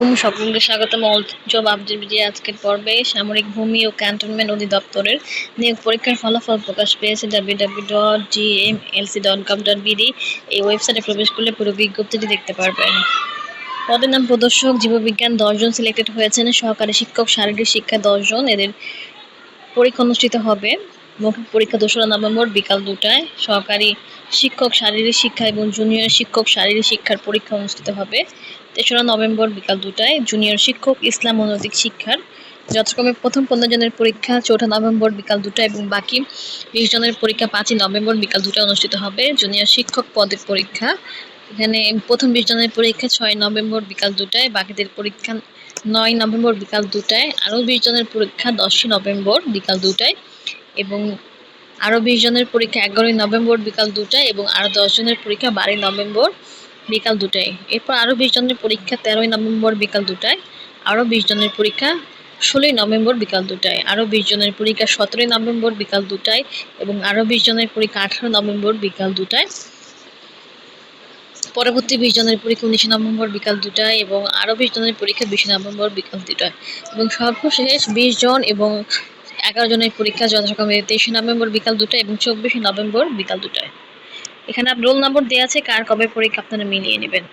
সকলকে স্বাগতম all update video আজকের পর্বে সামরিক ভূমি ও ক্যান্টনমেন্ট অধিদপ্তরের নিয়োগ পরীক্ষার ফলাফল প্রকাশ পেয়েছে বিডি এই ওয়েবসাইটে প্রবেশ করলে পুরো বিজ্ঞপ্তিটি দেখতে পারবেন। পদের নাম প্রদর্শক, জীববিজ্ঞান দশজন সিলেক্টেড হয়েছেন। সহকারী শিক্ষক, শারীরিক শিক্ষা দশজন। এদের পরীক্ষা অনুষ্ঠিত হবে মৌখিক পরীক্ষা দোসরা নভেম্বর বিকাল দুটায় সহকারী শিক্ষক শারীরিক শিক্ষা এবং জুনিয়র শিক্ষক শারীরিক শিক্ষার পরীক্ষা অনুষ্ঠিত হবে। তেসরা নভেম্বর বিকাল দুটায় জুনিয়র শিক্ষক ইসলাম ও নৈতিক শিক্ষার যথাক্রমে প্রথম পনেরো জনের পরীক্ষা, চৌঠা নভেম্বর বিকাল দুটায় এবং বাকি বিশ জনের পরীক্ষা পাঁচই নভেম্বর বিকাল দুটায় অনুষ্ঠিত হবে। জুনিয়র শিক্ষক পদের পরীক্ষা এখানে প্রথম বিশ জনের পরীক্ষা ছয় নভেম্বর বিকাল দুটায়, বাকিদের পরীক্ষা নয় নভেম্বর বিকাল দুটায়, আরও বিশ জনের পরীক্ষা দশই নভেম্বর বিকাল দুটায় এবং আরও বিশ জনের পরীক্ষা এগারোই নভেম্বর বিকাল দুটায় এবং আরও দশ জনের পরীক্ষা বারোই নভেম্বর বিকাল দুটায়। এরপর আরও বিশ জনের পরীক্ষা তেরোই নভেম্বর বিকাল দুটায়, আরও বিশ জনের পরীক্ষা ষোলোই নভেম্বর বিকাল দুটায়, আরও বিশ জনের পরীক্ষা সতেরোই নভেম্বর বিকাল দুটায় এবং আরও বিশ জনের পরীক্ষা আঠারো নভেম্বর বিকাল দুটায়। পরবর্তী বিশ জনের পরীক্ষা উনিশে নভেম্বর বিকাল দুটায় এবং আরও বিশ জনের পরীক্ষা বিশে নভেম্বর বিকাল দুটায় এবং সর্বশেষ বিশ জন এবং এগারো জনের পরীক্ষা যথাক্রমে তেইশে নভেম্বর বিকাল দুটায় এবং চব্বিশে নভেম্বর বিকাল দুটায় এখানে রোল নম্বর দেওয়া আছে, কার কবে পরীক্ষা আপনারা মিলিয়ে নেবেন।